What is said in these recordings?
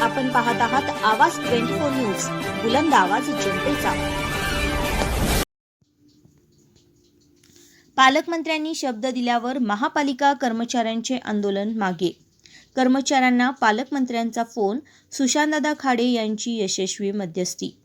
आपण पाहत आहात आवाज ट्वेंटी फोर न्यूज बुलंद आवाज जनतेचा. पालकमंत्र्यांनी शब्द दिल्यावर महापालिका कर्मचाऱ्यांचे आंदोलन मागे. कर्मचाऱ्यांना पालकमंत्र्यांचा फोन सुशांतदादा खाडे यांची यशस्वी मध्यस्थी.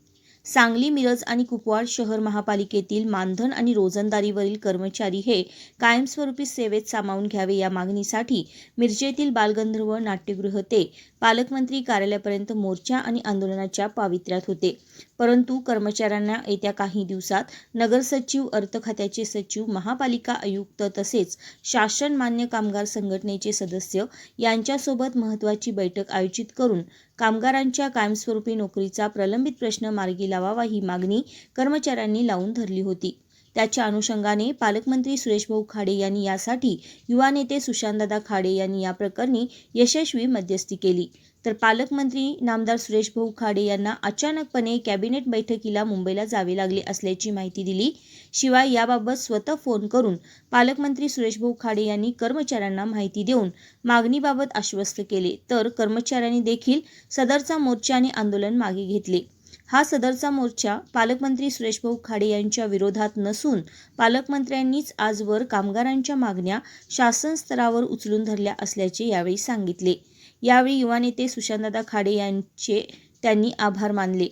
सांगली मिरज आणि कुपवाड शहर महापालिकेतील मानधन आणि रोजंदारीवरील कर्मचारी हे कायमस्वरूपी सेवेत सामावून घ्यावे या मागणीसाठी मिरजेतील बालगंधर्व नाट्यगृह ते पालकमंत्री कार्यालयापर्यंत मोर्चा आणि आंदोलनाच्या पावित्र्यात होते. परंतु कर्मचाऱ्यांना येत्या काही दिवसात नगरसचिव अर्थ खात्याचे सचिव महापालिका आयुक्त तसेच शासन मान्य कामगार संघटनेचे सदस्य यांच्यासोबत महत्त्वाची बैठक आयोजित करून कामगारांच्या कायमस्वरूपी नोकरीचा प्रलंबित प्रश्न मार्गी लावावा ही मागणी कर्मचाऱ्यांनी लावून धरली होती. त्याच्या अनुषंगाने पालकमंत्री सुरेशभाऊ खाडे यांनी यासाठी युवा नेते सुशांतदादा खाडे यांनी या प्रकरणी यशस्वी मध्यस्थी केली. तर पालकमंत्री नामदार सुरेशभाऊ खाडे यांना अचानकपणे कॅबिनेट बैठकीला मुंबईला जावे लागले असल्याची माहिती दिली. शिवाय याबाबत स्वतः फोन करून पालकमंत्री सुरेशभाऊ खाडे यांनी कर्मचाऱ्यांना माहिती देऊन मागणीबाबत आश्वस्त केले. तर कर्मचाऱ्यांनी देखील सदरचा मोर्चा आणि आंदोलन मागे घेतले. हा सदरचा मोर्चा पालकमंत्री सुरेशभाऊ खाडे यांच्या विरोधात नसून पालकमंत्र्यांनीच आजवर कामगारांच्या मागण्या शासन स्तरावर उचलून धरल्या असल्याचे यावेळी सांगितले. यावेळी युवा नेते सुशांतदादा खाडे यांचे त्यांनी आभार मानले.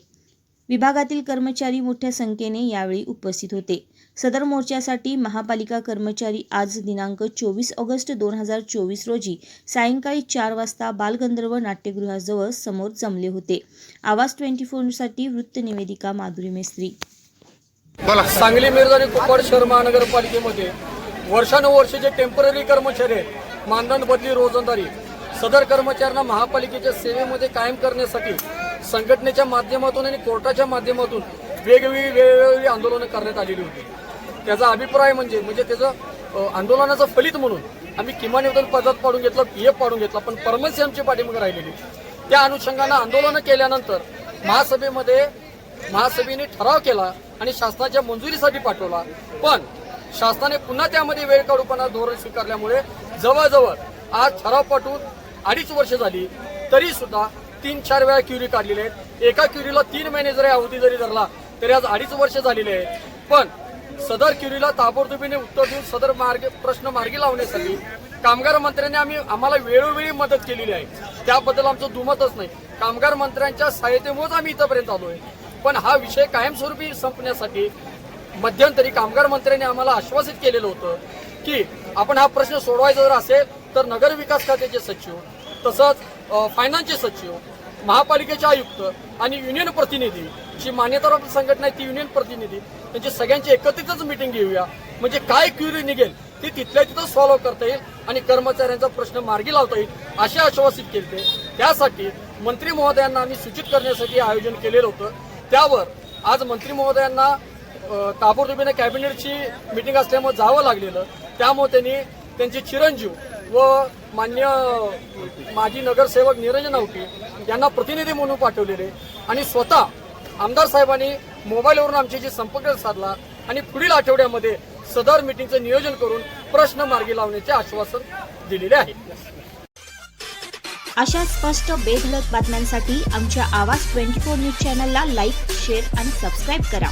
विभागातील कर्मचारी मोठ्या संख्येने यावेळी उपस्थित होते. सदर मोर्चासाठी महापालिका कर्मचारी आज दिनांक चोवीस ऑगस्ट दोन हजार चोवीस रोजी सायंकाळी चार वाजता बालगंधर्व नाट्यगृहाजवळ समोर जमले होते. आवाज ट्वेंटी फोरसाठी वृत्तनिवेदिका माधुरी मेस्त्री. सांगली मिरज आणि कुपवाड शहर महानगरपालिकेमध्ये वर्षानुवर्ष जे टेंपररी कर्मचारी आहेत मानधन बदली रोजंदारी सदर कर्मचाऱ्यांना महापालिकेच्या सेवेमध्ये कायम करण्यासाठी संघटनेच्या माध्यमातून आणि कोर्टाच्या माध्यमातून वेगवेगळी वेगवेगळी आंदोलनं करण्यात आलेली होती. त्याचा अभिप्राय म्हणजे म्हणजे त्याचं आंदोलनाचं फलित म्हणून आम्ही किमान योगदान पदात पाडून घेतलं पी एफ पाडून घेतला पण परमनसी आमची पाठिंबा राहिलेली. त्या अनुषंगानं आंदोलनं केल्यानंतर महासभेमध्ये महासभेने ठराव केला आणि शासनाच्या मंजुरीसाठी पाठवला. पण शासनाने पुन्हा त्यामध्ये वेळ काढूपणा धोरण स्वीकारल्यामुळे जवळजवळ आज ठराव पाठवून अडीच वर्ष झाली तरी सुद्धा तीन चार वेळा क्युरी काढलेले आहेत. एका क्युरीला तीन महिने जरी अवधी जरी धरला तरी आज अडीच वर्ष झालेले आहेत पण सदर क्युरीला ताबडतोबीने उत्तर देऊन सदर मार्ग प्रश्न मार्गी लावण्यासाठी कामगार मंत्र्यांनी आम्ही आम्हाला वेळोवेळी मदत केलेली आहे. त्याबद्दल आमचं दुमतच नाही. कामगार मंत्र्यांच्या सहाय्यतेमुळेच आम्ही इथंपर्यंत आलो आहे पण हा विषय कायमस्वरूपी संपण्यासाठी मध्यंतरी कामगार मंत्र्यांनी आम्हाला आश्वासित केलेलं होतं की आपण हा प्रश्न सोडवायचा जर असेल तर नगर विकास खात्याचे सचिव तसंच फायनान्सचे सचिव महापालिकेचे आयुक्त आणि युनियन प्रतिनिधी जी मान्यताप्राप्त संघटना आहे ती युनियन प्रतिनिधी त्यांची सगळ्यांची एकत्रितच मिटिंग घेऊया. म्हणजे काय क्युरी निघेल ती तिथल्या तिथं सॉल्व्ह करता येईल आणि कर्मचाऱ्यांचा प्रश्न मार्गी लावता येईल असे आश्वासित केले. त्यासाठी मंत्री महोदयांना आम्ही सूचित करण्यासाठी आयोजन केलेलं होतं. त्यावर आज मंत्री महोदयांना ताबडतोबीने कॅबिनेटची मिटिंग असल्यामुळे जावं लागलेलं. त्यामुळे त्यांनी त्यांचे चिरंजीव व मान्य माजी नगरसेवक निरंजन आवटी यांना प्रतिनिधी म्हणून पाठवलेले. आणि स्वतः आमदार साहेबांनी मोबाईलवरून आमच्याशी संपर्क साधला आणि पुढील आठवड्यामध्ये सदर मिटिंगचं नियोजन करून प्रश्न मार्गी लावण्याचे आश्वासन दिलेले आहे. अशा स्पष्ट बेधलक बातम्यांसाठी आमच्या आवाज ट्वेंटी फोर न्यूज चॅनलला लाईक शेअर आणि सबस्क्राईब करा.